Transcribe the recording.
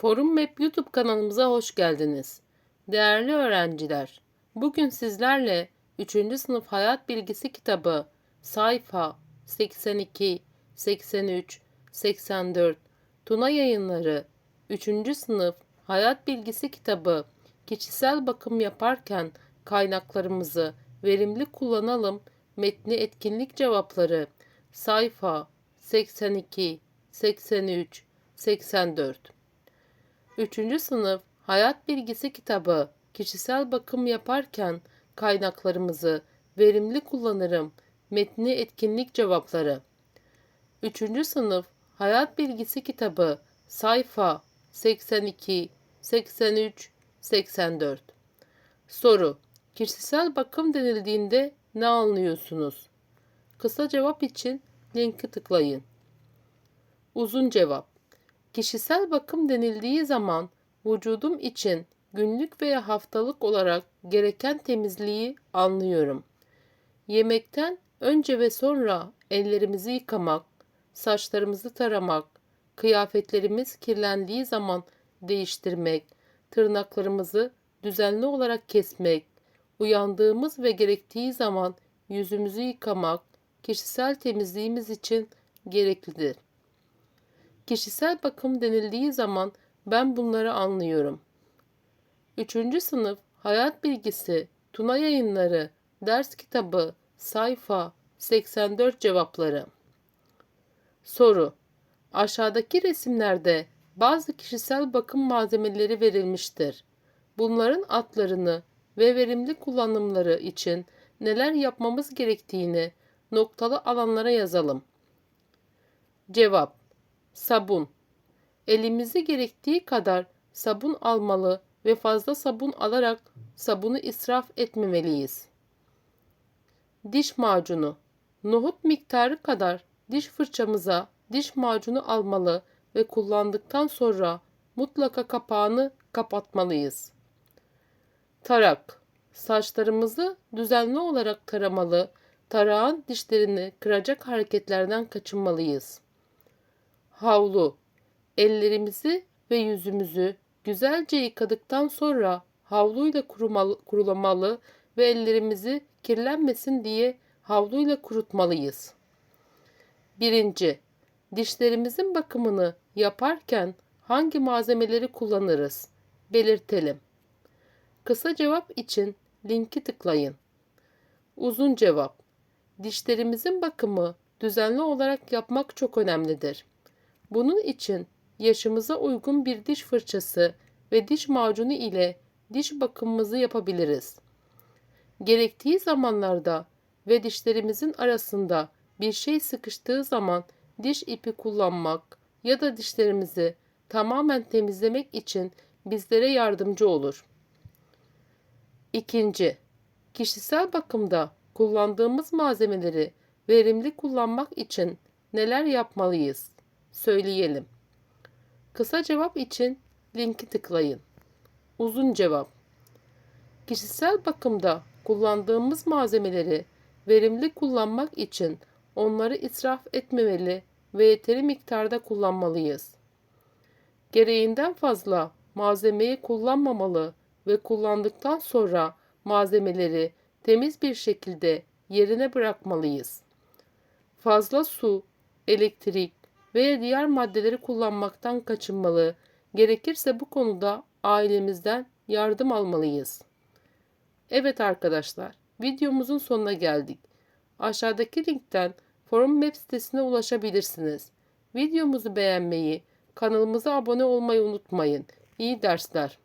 Forum Map YouTube kanalımıza hoş geldiniz. Değerli öğrenciler, bugün sizlerle 3. sınıf hayat bilgisi kitabı sayfa 82, 83, 84 Tuna Yayınları 3. sınıf hayat bilgisi kitabı kişisel bakım yaparken kaynaklarımızı verimli kullanalım metni etkinlik cevapları sayfa 82, 83, 84 3. sınıf Hayat Bilgisi kitabı Kişisel bakım yaparken kaynaklarımızı verimli kullanırım. Metni etkinlik cevapları. 3. sınıf Hayat Bilgisi kitabı sayfa 82, 83, 84. Soru: Kişisel bakım denildiğinde ne anlıyorsunuz? Kısa cevap için linki tıklayın. Uzun cevap Kişisel bakım denildiği zaman vücudum için günlük veya haftalık olarak gereken temizliği anlıyorum. Yemekten önce ve sonra ellerimizi yıkamak, saçlarımızı taramak, kıyafetlerimiz kirlendiği zaman değiştirmek, tırnaklarımızı düzenli olarak kesmek, uyandığımız ve gerektiği zaman yüzümüzü yıkamak kişisel temizliğimiz için gereklidir. Kişisel bakım denildiği zaman ben bunları anlıyorum. 3. sınıf Hayat Bilgisi Tuna Yayınları Ders Kitabı Sayfa 84 Cevapları Soru Aşağıdaki resimlerde bazı kişisel bakım malzemeleri verilmiştir. Bunların adlarını ve verimli kullanımları için neler yapmamız gerektiğini noktalı alanlara yazalım. Cevap Sabun. Elimizi gerektiği kadar sabun almalı ve fazla sabun alarak sabunu israf etmemeliyiz. Diş macunu. Nohut miktarı kadar diş fırçamıza diş macunu almalı ve kullandıktan sonra mutlaka kapağını kapatmalıyız. Tarak. Saçlarımızı düzenli olarak taramalı, tarağın dişlerini kıracak hareketlerden kaçınmalıyız. Havlu. Ellerimizi ve yüzümüzü güzelce yıkadıktan sonra havluyla kurumalı, kurulamalı ve ellerimizi kirlenmesin diye havluyla kurutmalıyız. Birinci, dişlerimizin bakımını yaparken hangi malzemeleri kullanırız? Belirtelim. Kısa cevap için linki tıklayın. Uzun cevap. Dişlerimizin bakımı düzenli olarak yapmak çok önemlidir. Bunun için yaşımıza uygun bir diş fırçası ve diş macunu ile diş bakımımızı yapabiliriz. Gerektiği zamanlarda ve dişlerimizin arasında bir şey sıkıştığı zaman diş ipi kullanmak ya da dişlerimizi tamamen temizlemek için bizlere yardımcı olur. İkinci, kişisel bakımda kullandığımız malzemeleri verimli kullanmak için neler yapmalıyız? Söyleyelim. Kısa cevap için linki tıklayın. Uzun cevap. Kişisel bakımda kullandığımız malzemeleri verimli kullanmak için onları israf etmemeli ve yeteri miktarda kullanmalıyız. Gereğinden fazla malzemeyi kullanmamalı ve kullandıktan sonra malzemeleri temiz bir şekilde yerine bırakmalıyız. Fazla su, elektrik veya diğer maddeleri kullanmaktan kaçınmalı, gerekirse bu konuda ailemizden yardım almalıyız. Evet arkadaşlar, videomuzun sonuna geldik. Aşağıdaki linkten forum web sitesine ulaşabilirsiniz. Videomuzu beğenmeyi, kanalımıza abone olmayı unutmayın. İyi dersler.